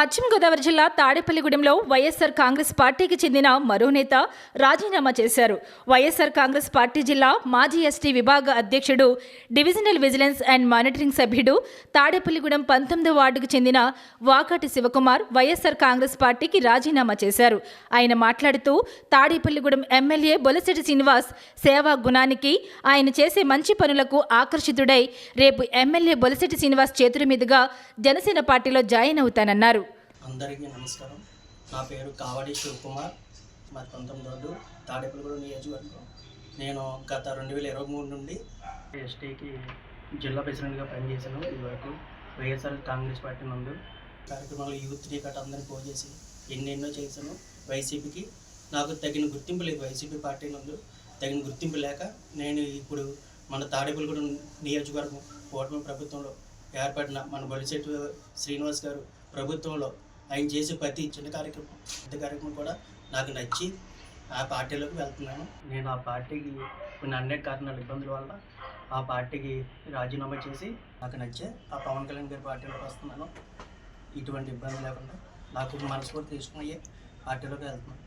పశ్చిమ గోదావరి జిల్లా తాడేపల్లిగూడెంలో వైఎస్ఆర్ కాంగ్రెస్ పార్టీకి చెందిన మరో నేత రాజీనామా చేశారు. వైఎస్ఆర్ కాంగ్రెస్ పార్టీ జిల్లా మాజీ ఎస్టీ విభాగ అధ్యక్షుడు డివిజనల్ విజిలెన్స్ అండ్ మానిటరింగ్ సభ్యుడు తాడేపల్లిగూడెం పంతొమ్మిదో వార్డుకు చెందిన వాకాటి శివకుమార్ వైఎస్ఆర్ కాంగ్రెస్ పార్టీకి రాజీనామా చేశారు. ఆయన మాట్లాడుతూ తాడేపల్లిగూడెం ఎమ్మెల్యే బొలసెటి శ్రీనివాస్ సేవా గుణానికి ఆయన చేసే మంచి పనులకు ఆకర్షితుడై రేపు ఎమ్మెల్యే బొలసెటి శ్రీనివాస్ చేతుల మీదుగా జనసేన పార్టీలో జాయిన్ అవుతానన్నారు. అందరికీ నమస్కారం. నా పేరు కావడి శివకుమార్. మాది పంతొమ్మిది రోడ్డు తాడేపల్లిగూడ నియోజకవర్గం. నేను గత రెండు వేల ఇరవై మూడు నుండి ఎస్టీకి జిల్లా ప్రెసిడెంట్గా పనిచేశాను. ఇదివరకు వైఎస్ఆర్ కాంగ్రెస్ పార్టీ నందు. కార్యక్రమాలు యూత్ డే కట్ట అందరినీ పోగు చేసి ఎన్నెన్నో చేశాను. వైసీపీకి నాకు తగిన గుర్తింపు లేదు. వైసీపీ పార్టీ నందు తగిన గుర్తింపు లేక నేను ఇప్పుడు మన తాడేపల్లిగూడెం నియోజకవర్గం ఓటమి ప్రభుత్వంలో ఏర్పడిన మన బొలిశెట్టి శ్రీనివాస్ గారు ప్రభుత్వంలో ఆయన చేసే ప్రతి చిన్న కార్యక్రమం పెద్ద కార్యక్రమం కూడా నాకు నచ్చి ఆ పార్టీలోకి వెళ్తున్నాను. నేను ఆ పార్టీకి కొన్ని అన్నిటి కారణాల ఇబ్బందుల వల్ల ఆ పార్టీకి రాజీనామా చేసి నాకు నచ్చే ఆ పవన్ కళ్యాణ్ గారి పార్టీలోకి వస్తున్నాను. ఇటువంటి ఇబ్బంది లేకుండా నాకు మనస్ఫూర్తి తీసుకుని పార్టీలోకి వెళ్తున్నాను.